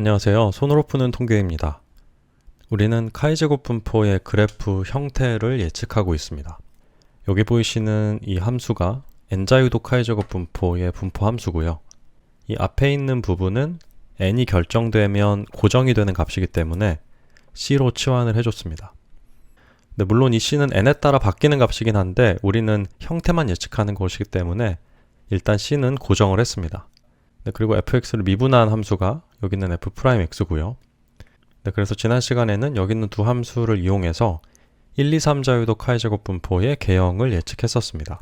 안녕하세요. 손으로 푸는 통계입니다. 우리는 카이제곱 분포의 그래프 형태를 예측하고 있습니다. 여기 보이시는 이 함수가 n자유도 카이제곱 분포의 분포 함수고요. 이 앞에 있는 부분은 n이 결정되면 고정이 되는 값이기 때문에 c로 치환을 해줬습니다. 근데 물론 이 c는 n에 따라 바뀌는 값이긴 한데 우리는 형태만 예측하는 것이기 때문에 일단 c는 고정을 했습니다. 네, 그리고 fx를 미분한 함수가 여기 있는 f'x고요. 네, 그래서 지난 시간에는 여기 있는 두 함수를 이용해서 1, 2, 3 자유도 카이제곱 분포의 개형을 예측했었습니다.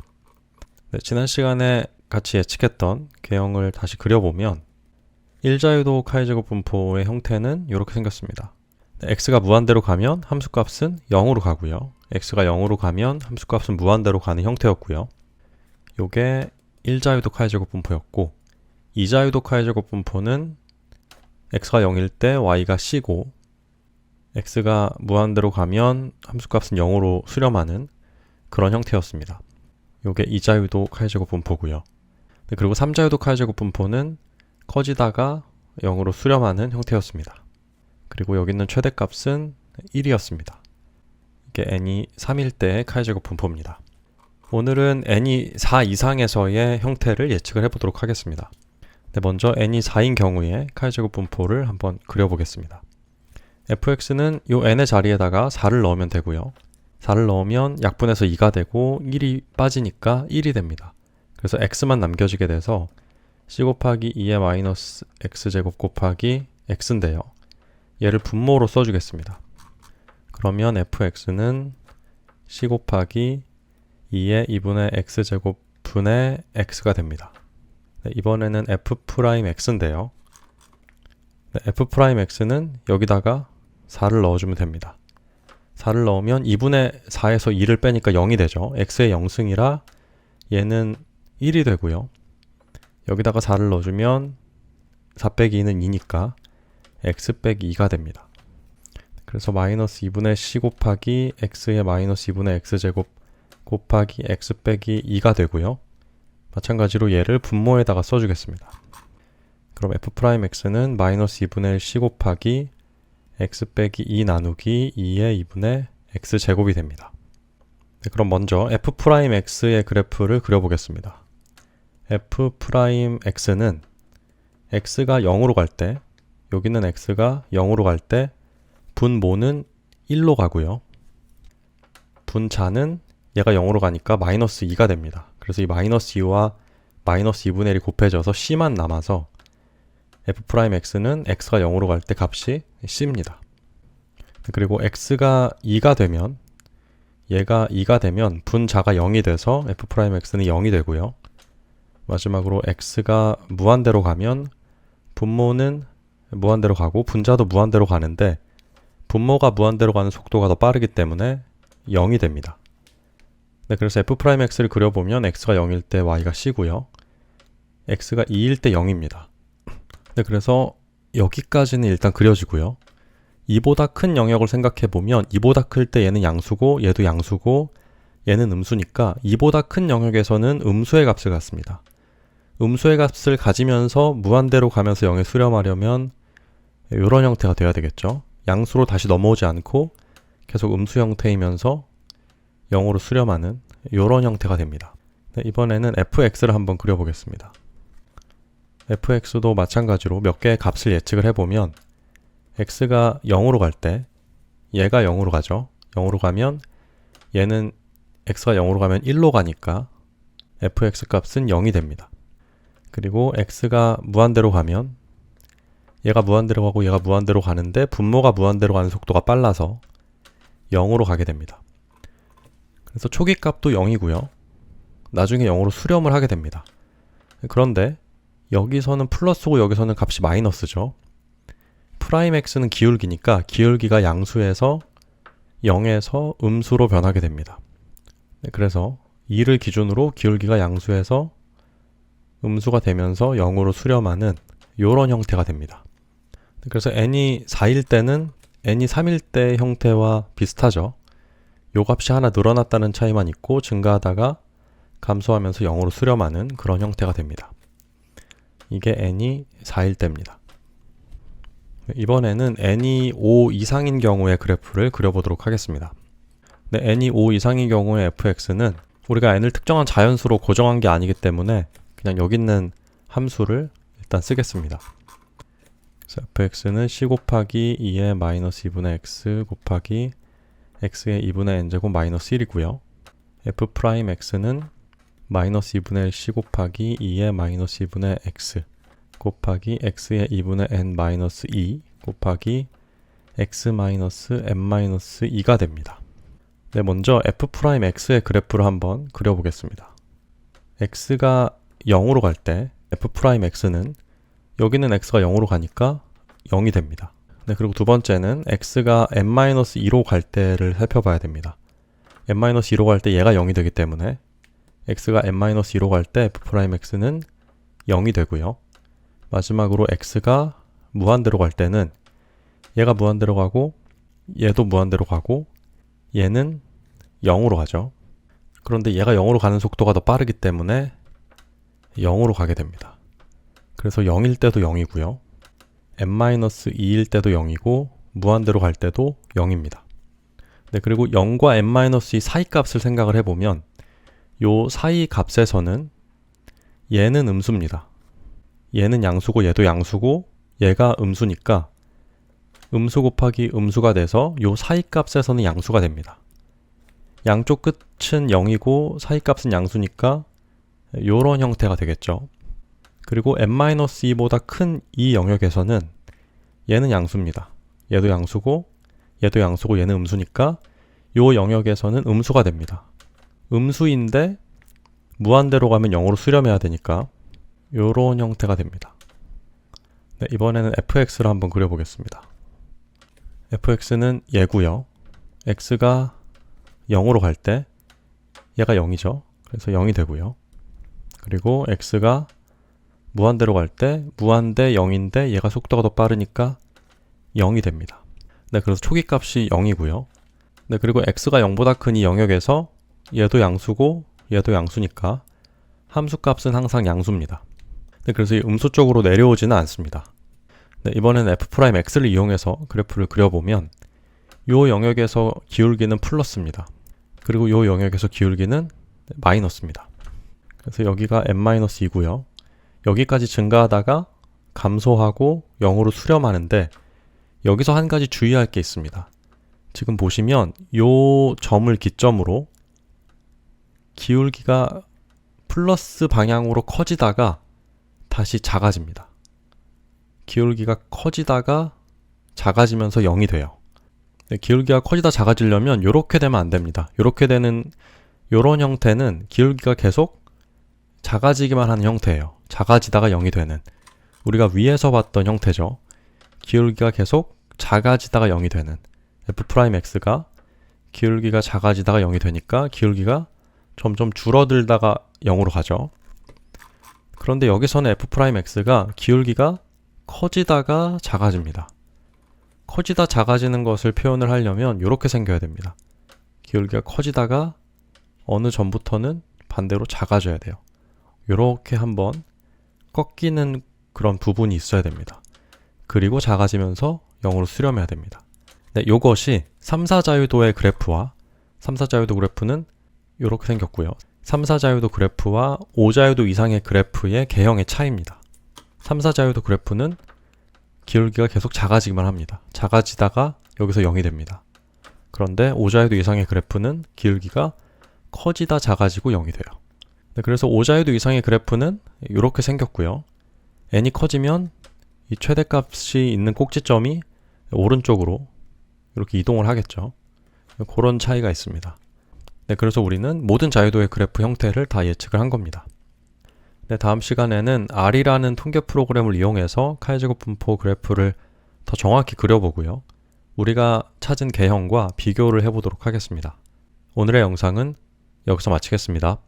네, 지난 시간에 같이 예측했던 개형을 다시 그려보면 1자유도 카이제곱 분포의 형태는 이렇게 생겼습니다. 네, x가 무한대로 가면 함수값은 0으로 가고요. x가 0으로 가면 함수값은 무한대로 가는 형태였고요. 요게 1자유도 카이제곱 분포였고 2자유도 카이제곱 분포는 x가 0일 때 y가 c고 x가 무한대로 가면 함수값은 0으로 수렴하는 그런 형태였습니다. 요게 2자유도 카이제곱 분포고요. 네, 그리고 3자유도 카이제곱 분포는 커지다가 0으로 수렴하는 형태였습니다. 그리고 여기 있는 최대값은 1이었습니다. 이게 n이 3일 때의 카이제곱 분포입니다. 오늘은 n이 4 이상에서의 형태를 예측을 해보도록 하겠습니다. 네, 먼저 n이 4인 경우에 카이제곱 분포를 한번 그려보겠습니다. fx는 이 n의 자리에다가 4를 넣으면 되고요. 4를 넣으면 약분해서 2가 되고 1이 빠지니까 1이 됩니다. 그래서 x만 남겨지게 돼서 c 곱하기 2의 마이너스 x제곱 곱하기 x인데요. 얘를 분모로 써주겠습니다. 그러면 fx는 c 곱하기 2의 2분의 x제곱 분의 x가 됩니다. 네, 이번에는 f'x인데요. 네, f'x는 여기다가 4를 넣어주면 됩니다. 4를 넣으면 2분의 4에서 2를 빼니까 0이 되죠. x의 0승이라 얘는 1이 되고요. 여기다가 4를 넣어주면 4 빼기 2는 2니까 x 빼기 2가 됩니다. 그래서 마이너스 2분의 c 곱하기 x의 마이너스 2분의 x제곱 곱하기 x 빼기 2가 되고요. 마찬가지로 얘를 분모에다가 써주겠습니다. 그럼 f'x는 마이너스 2분의 1 c 곱하기 x 빼기 2 나누기 2의 2분의 x제곱이 됩니다. 네, 그럼 먼저 f'x의 그래프를 그려보겠습니다. f'x는 x가 0으로 갈 때, 여기는 x가 0으로 갈 때 분모는 1로 가고요. 분자는 얘가 0으로 가니까 마이너스 2가 됩니다. 그래서 이 마이너스 2와 마이너스 2분의 1이 곱해져서 c만 남아서 f'x는 x가 0으로 갈 때 값이 c입니다. 그리고 x가 2가 되면 얘가 2가 되면 분자가 0이 돼서 f'x는 0이 되고요. 마지막으로 x가 무한대로 가면 분모는 무한대로 가고 분자도 무한대로 가는데 분모가 무한대로 가는 속도가 더 빠르기 때문에 0이 됩니다. 네, 그래서 f'x를 그려보면 x가 0일 때 y가 c고요. x가 2일 때 0입니다. 네, 그래서 여기까지는 일단 그려지고요. 이보다 큰 영역을 생각해 보면 이보다 클 때 얘는 양수고 얘도 양수고 얘는 음수니까 이보다 큰 영역에서는 음수의 값을 갖습니다. 음수의 값을 가지면서 무한대로 가면서 0에 수렴하려면 이런 형태가 돼야 되겠죠. 양수로 다시 넘어오지 않고 계속 음수 형태이면서 0으로 수렴하는 이런 형태가 됩니다. 네, 이번에는 fx를 한번 그려보겠습니다. fx도 마찬가지로 몇 개의 값을 예측을 해보면 x가 0으로 갈 때 얘가 0으로 가죠. 0으로 가면 얘는 x가 0으로 가면 1로 가니까 fx 값은 0이 됩니다. 그리고 x가 무한대로 가면 얘가 무한대로 가고 얘가 무한대로 가는데 분모가 무한대로 가는 속도가 빨라서 0으로 가게 됩니다. 그래서 초기 값도 0이고요. 나중에 0으로 수렴을 하게 됩니다. 그런데 여기서는 플러스고 여기서는 값이 마이너스죠. 프라임 x는 기울기니까 기울기가 양수에서 0에서 음수로 변하게 됩니다. 네, 그래서 2를 기준으로 기울기가 양수에서 음수가 되면서 0으로 수렴하는 이런 형태가 됩니다. 네, 그래서 n이 4일 때는 n이 3일 때 형태와 비슷하죠. 요 값이 하나 늘어났다는 차이만 있고 증가하다가 감소하면서 0으로 수렴하는 그런 형태가 됩니다. 이게 n이 4일 때입니다. 이번에는 n이 5 이상인 경우의 그래프를 그려보도록 하겠습니다. 네, n이 5 이상인 경우의 fx는 우리가 n을 특정한 자연수로 고정한 게 아니기 때문에 그냥 여기 있는 함수를 일단 쓰겠습니다. 그래서 fx는 c 곱하기 2의 마이너스 2분의 x 곱하기 x의 2분의 n제곱 마이너스 1이고요. f x는 마이너스 2분의 1 c 곱하기 2의 마이너스 2분의 x 곱하기 x의 2분의 n 마이너스 2 곱하기 x 마이너스 n 마이너스 2가 됩니다. 네, 먼저 f x의 그래프를 한번 그려보겠습니다. x가 0으로 갈 때 f x는 여기는 x가 0으로 가니까 0이 됩니다. 네, 그리고 두 번째는 x가 n-2로 갈 때를 살펴봐야 됩니다. n-2로 갈 때 얘가 0이 되기 때문에 x가 n-2로 갈 때 f 프라임 x는 0이 되고요. 마지막으로 x가 무한대로 갈 때는 얘가 무한대로 가고 얘도 무한대로 가고 얘는 0으로 가죠. 그런데 얘가 0으로 가는 속도가 더 빠르기 때문에 0으로 가게 됩니다. 그래서 0일 때도 0이고요. N-2일 때도 0이고 무한대로 갈 때도 0입니다. 네, 그리고 0과 n-2 사이 값을 생각을 해보면 요 사이 값에서는 얘는 음수입니다. 얘는 양수고 얘도 양수고 얘가 음수니까 음수 곱하기 음수가 돼서 요 사이 값에서는 양수가 됩니다. 양쪽 끝은 0이고 사이 값은 양수니까 요런 형태가 되겠죠. 그리고 n-2보다 큰 이 영역에서는 얘는 양수입니다. 얘도 양수고 얘도 양수고 얘는 음수니까 요 영역에서는 음수가 됩니다. 음수인데 무한대로 가면 0으로 수렴해야 되니까 요런 형태가 됩니다. 네, 이번에는 fx를 한번 그려보겠습니다. fx는 얘고요. x가 0으로 갈 때 얘가 0이죠. 그래서 0이 되고요. 그리고 x가 무한대로 갈 때 무한대 0인데 얘가 속도가 더 빠르니까 0이 됩니다. 네, 그래서 초기 값이 0이고요. 네, 그리고 x가 0보다 큰 이 영역에서 얘도 양수고 얘도 양수니까 함수 값은 항상 양수입니다. 네, 그래서 이 음수 쪽으로 내려오지는 않습니다. 네, 이번에는 f'x를 이용해서 그래프를 그려보면 이 영역에서 기울기는 플러스입니다. 그리고 이 영역에서 기울기는 마이너스입니다. 그래서 여기가 n-2고요. 여기까지 증가하다가 감소하고 0으로 수렴하는데 여기서 한 가지 주의할 게 있습니다. 지금 보시면 이 점을 기점으로 기울기가 플러스 방향으로 커지다가 다시 작아집니다. 기울기가 커지다가 작아지면서 0이 돼요. 네, 기울기가 커지다 작아지려면 이렇게 되면 안 됩니다. 이렇게 되는 이런 형태는 기울기가 계속 작아지기만 하는 형태예요. 작아지다가 0이 되는 우리가 위에서 봤던 형태죠. 기울기가 계속 작아지다가 0이 되는 f'x가 기울기가 작아지다가 0이 되니까 기울기가 점점 줄어들다가 0으로 가죠. 그런데 여기서는 f'x가 기울기가 커지다가 작아집니다. 커지다 작아지는 것을 표현을 하려면 이렇게 생겨야 됩니다. 기울기가 커지다가 어느 전부터는 반대로 작아져야 돼요. 이렇게 한번 꺾이는 그런 부분이 있어야 됩니다. 그리고 작아지면서 0으로 수렴해야 됩니다. 네, 이것이 3, 4자유도의 그래프와 3, 4자유도 그래프는 이렇게 생겼고요. 3, 4자유도 그래프와 5자유도 이상의 그래프의 개형의 차이입니다. 3, 4자유도 그래프는 기울기가 계속 작아지기만 합니다. 작아지다가 여기서 0이 됩니다. 그런데 5자유도 이상의 그래프는 기울기가 커지다 작아지고 0이 돼요. 네, 그래서 5자유도 이상의 그래프는 이렇게 생겼고요. n이 커지면 이 최대값이 있는 꼭지점이 오른쪽으로 이렇게 이동을 하겠죠. 그런 차이가 있습니다. 네, 그래서 우리는 모든 자유도의 그래프 형태를 다 예측을 한 겁니다. 네, 다음 시간에는 R이라는 통계 프로그램을 이용해서 카이제곱 분포 그래프를 더 정확히 그려보고요. 우리가 찾은 개형과 비교를 해보도록 하겠습니다. 오늘의 영상은 여기서 마치겠습니다.